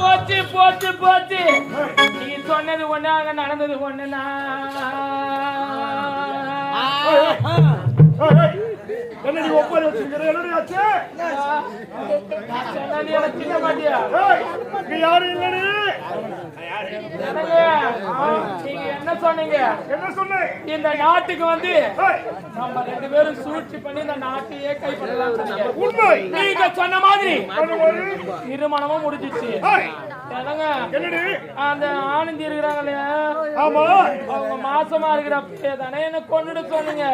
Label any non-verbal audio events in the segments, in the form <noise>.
போச்சு போச்சு போச்சு. நீ சொன்னது ஒண்ணு அங்க நடந்தது ஒண்ணுனா என்ன நீ ஒப்பாரி வச்சிருக்கிற? என்னடி ஆச்சு? சொன்னது எனக்கு சின்ன மாட்டியா இங்க யாரும் இல்லடி? நீங்க என்ன சொன்னீங்க? என்ன சொன்னேன் இந்த நாட்டுக்கு வந்து நம்ம ரெண்டு பேரும் சூழ்ச்சி பண்ணி இந்த நாட்டையே கைப்பற்றலாம் உண்மை. நீங்க சொன்ன மாதிரி திருமணமும் முடிஞ்சிச்சு. அந்த ஆனந்தி இருக்கிறாங்க இல்லையா? ஆமா. அவங்க மாசமா இருக்கிறப்ப தானே என்ன கொண்டுட்டு சொன்னீங்க.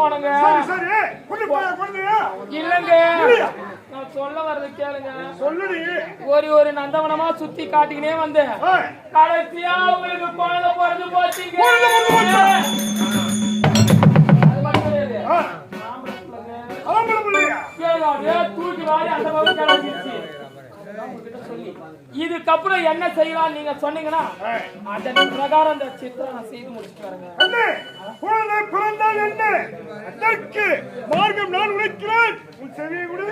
போனேங்க. இல்லங்க. நான் சொல்ல வர்றது கேளுங்க. சொல்லுடி. ஒரு ஒரு நந்தவனமா சுத்தி காட்டிக்கினே வந்தேன். கடைசியா உங்களுக்கு குழந்தை பிறந்து போச்சுங்க. தூக்கி வாரி அந்த பக்கம் கிளம்பிடுச்சு. இதுக்கப்புறம் என்ன செய்யலாம் நீங்க சொன்னீங்கன்னா அதன் பிரகாரம் அந்த சித்திரம் நான் செய்து முடிச்சுட்டு அண்ணே, குழந்தை பிறந்தால் என்ன? அதற்கு மார்க்கம் நான் உழைக்கிறேன். உன் செவியை கொடு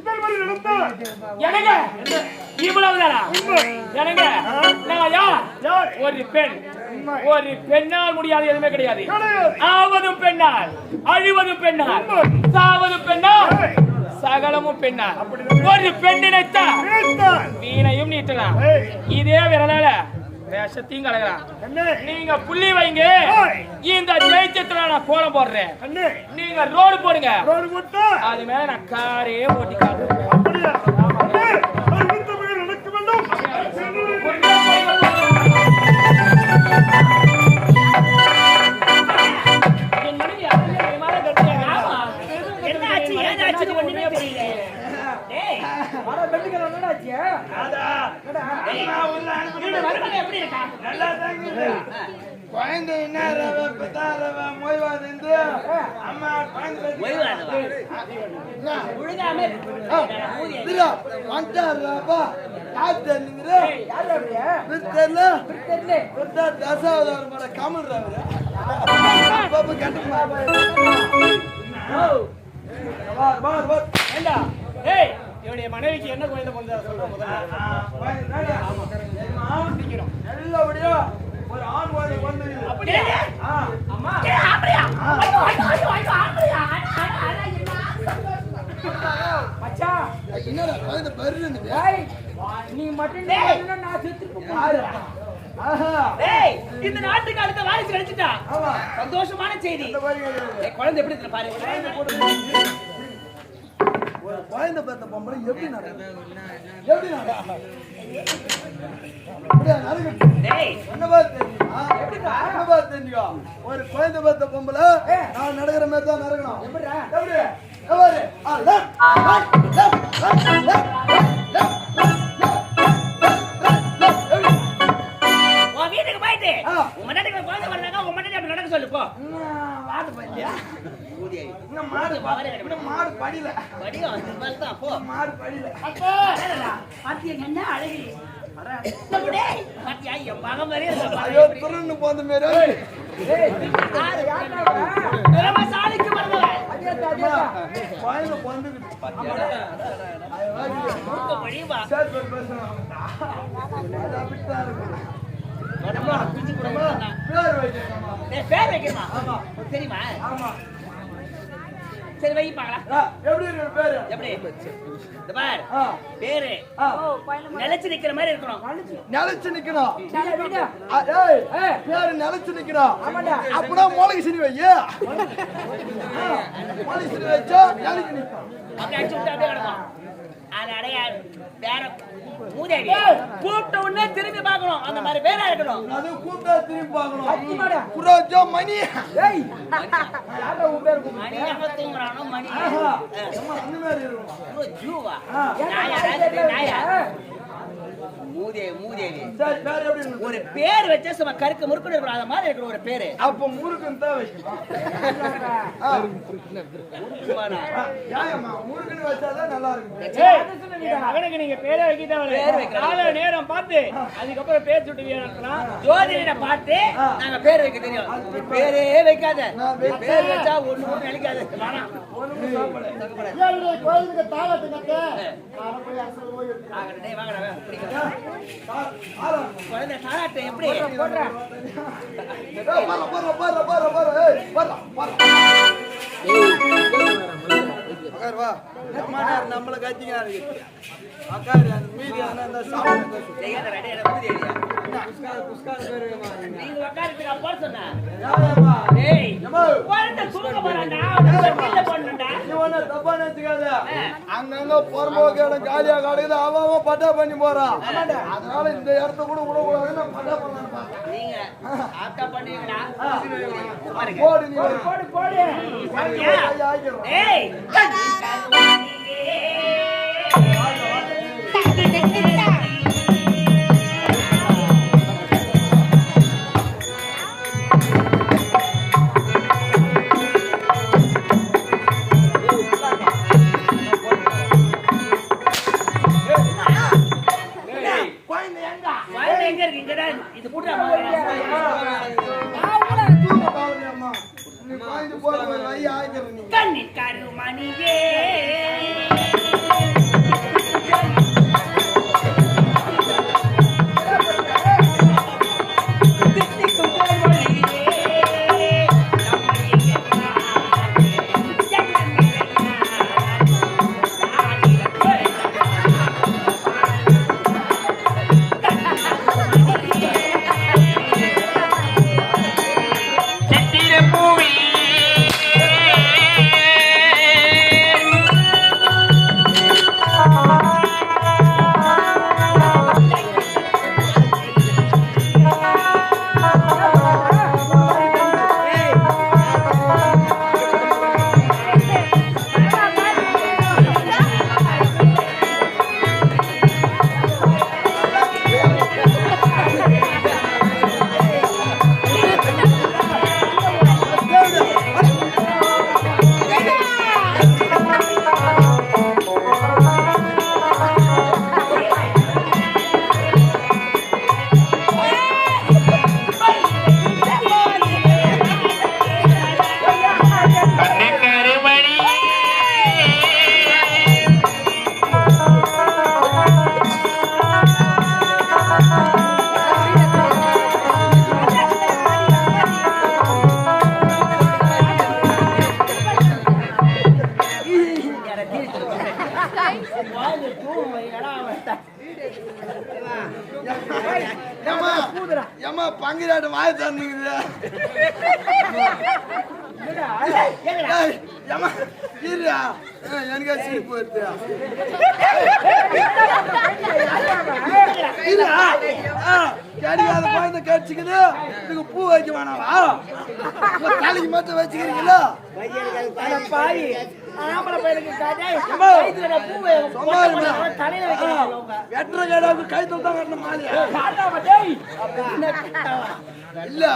இதன் வழி நடந்தால் எனக்கு இவ்வளவுதானா எனக்கு ஒரு பெண். ஒரு பெண்ணால் முடியாது எதுவுமே கிடையாது. ஆவதும் பெண்ணால் அழிவதும் பெண்ணால். சாவதும் பெண்ணால் சகலமும் அப்படிதான். ஒரு பெண் நினைத்தா நினைத்தால் வீணையும் நீட்டலாம். இதே விரலால வேஷத்தையும் கலக்கலாம். நீங்க புள்ளி வைங்க. இந்த ஜெயிச்சத்துல நான் கோலம் போடுறேன். நீங்க ரோடு போடுங்க. அது மேல நான் காரே ஓட்டி காட்டுறேன் ஏதாச்சுன்னு ஒண்ணுமே புரியல டேய் இந்த மருமகன் எப்படி இருக்கா? குழந்தை என்ன ரவை பெத்தா ரவை மொய்வாது அம்மா குழந்தை இதுரா வந்துட்டாருப்பா யார் தெரிஞ்சுங்கிற தெரியல பெத்தா தசாவதாரம் மேல கமல் ராவரு பாப்பா கட்டுமா ஏய், என்னுடைய மனைவிக்கு என்ன குழந்தை பிறந்ததா சொல்ற முதல்ல. நல்லபடியா ஒரு ஆண் குழந்தை அப்படியா அம்மா, அப்படியா மச்சான், என்னடா குழந்தை பருன்னு நீ மட்டும் நான் செத்துட்டு போறேன். ஆஹா டேய் இந்த நாட்டுக்கு அடுத்த வாரிசு கிடைச்சிட்டா சந்தோஷமான செய்தி. குழந்தை எப்படி இருக்கு பாரு. ஒரு குழந்தை பெத்த பொம்பளை எப்படி நடக்கும்? எப்படி நடக்கும்? தெரியும்? ஒரு குழந்தை பெத்த பொம்பளை நான் நடக்கிற மாதிரி தான் நடக்கணும். எப்படி? அது அப்படித்தான் இருக்கும். உடம்புல உனக்கு பிஞ்சு கொடுக்கணும் பேர் வைக்கணுமா? தெரியுமா? ஆமா. சரி வை பார்க்கலாம் ஆ, எப்படி இருக்கு பேரு? எப்படி இந்த பார் ஆ, பேரு ஆ. நிலைச்சு நிக்கிற மாதிரி இருக்கணும் நிலைச்சு நிக்கணும். ஆ, ஏய், பேரு நிலைச்சு நிக்கணும். அப்பனா மிளகு சீனி வை. ஆ, மிளகு சீனி வச்சா நிலைச்சு நிக்கும். அப்படி அடிச்சு விட்டு அப்படியே கிடக்கும் அது அடைய வேற மூதேவி கூப்பிட்ட உடனே திரும்பி பார்க்கணும். அந்த மாதிரி பேரா இருக்கணும். அது கூப்பிட்டா திரும்பி பார்க்கணும். குரோஜோ மணி. மணி எங்க தூங்குறானோ மணி ஆஹா, அம்மா, அந்த மாதிரி. இவ்வளவு ஜூவா. ஆ. நாயா ராத்திரி நாயா. மூதேவி மூதேவி சரி பேர் எப்படி இருக்கு? ஒரு பேர் வச்சா சும்மா கருக்கு முறுக்குன்னு இருக்கணும் மாதிரி இருக்கிற ஒரு பேரு. அப்ப தான் வைக்கணும் <laughs> வச்சாதான் நல்லா இருக்கும் என் மகனுக்கு நீங்க பேரே வைக்கிறேன். கால நேரம் பார்த்து அதுக்கப்புறம் பேர் சுட்டு வீரக்கலாம் ஜோதிடரை பார்த்து நாங்க பேர் வைக்க தெரியும். பேரே வைக்காத. பேர் வச்சா ஒண்ணு கூட நினைக்காத கோயிலுக்கு தாளத்துக்கு நான் போய் அரசு போய் வாங்கடா, எப்படி ஏய், போறா, போறா, போறா, போறா, போறா, நம்மள கத்திக்கிறாரு. அந்த மீதி நினைச்சுக்காத. அங்கங்க காலியா கிடக்குது அவன் பட்டா பண்ணி போறான். அதனால இந்த இடத்த கூட விடக்கூடாதுன்னு நான் பட்டா பண்ணலான்னு ஆட்டா பண்ணுவீங்களா பாருங்க. போடு நீ. போடு போடு பாத்தியா? பங்கிராட்டு வாய ஏம்மா இருடா. எனக்கே சிரிப்பு வருது இருடா. கிடைக்காத குழந்தை கடிச்சுக்குது. இதுக்கு பூ வைக்க உங்க தலைக்கு மட்டும் வச்சுக்கிறீங்களா? பாவி ஆம்பளை பையனுக்கு காட்டே அம்மா. பூவை தலையில வைக்கிறாங்க அவங்க கேடாவுக்கு கை தான் கட்டணும் மாலியா இல்ல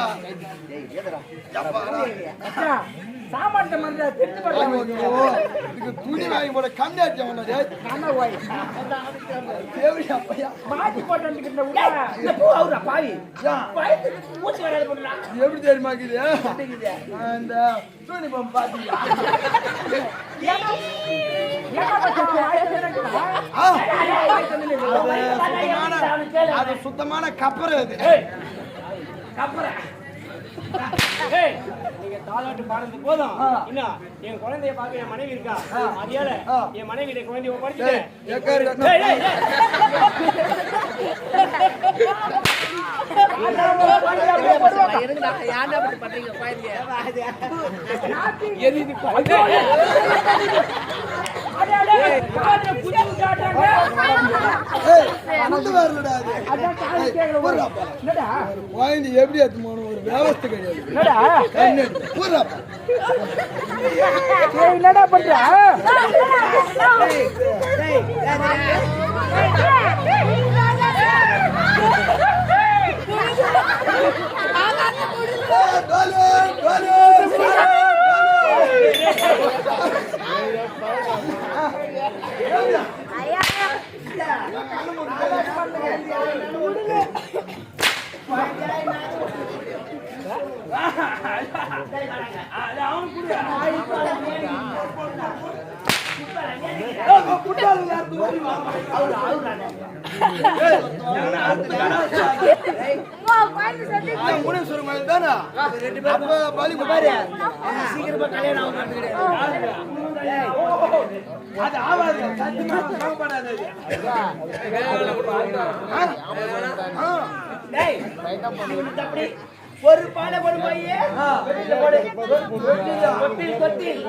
எப்பா, சாமான்ட்ட மறந்தா திருட்டு ஐயோ, இதுக்கு துணி வாங்கி போட கம்மி ஆச்சு தேவையா அப்பையா. மாட்டி போட்டு வந்துக்கிட்ட விட இந்த பூ அவுரா பாவி. வயித்துக்கு மூச்சு வராது போடுறா. எப்படி தெரியுமா இருக்குது? இந்த துணி பொம்மை பாத்தீங்களா அது சுத்தமான கப்பரை அது. கப்புறேன் நீங்க தாலாட்டு பாடுறது போதும். இன்னும் என் குழந்தைய பார்க்க என் மனைவி இருக்கா? அதனால ஆ. என் மனைவி குழந்தைய படிச்சுட்டேன் எப்படி ஒரு வியவஸ்தை கிடையாது என்னடா என்னடா பண்ற Hey, அது அவன் குடியா முடிவு சொல்ல மாதிரி தானே அப்ப பலி பாரு சீக்கிரமா கல்யாணம் ஆகும் அது ஆவாது சத்தியமா. டேய் அப்படி ஒரு பாலை ஒரு பையே. தொட்டில் தொட்டில்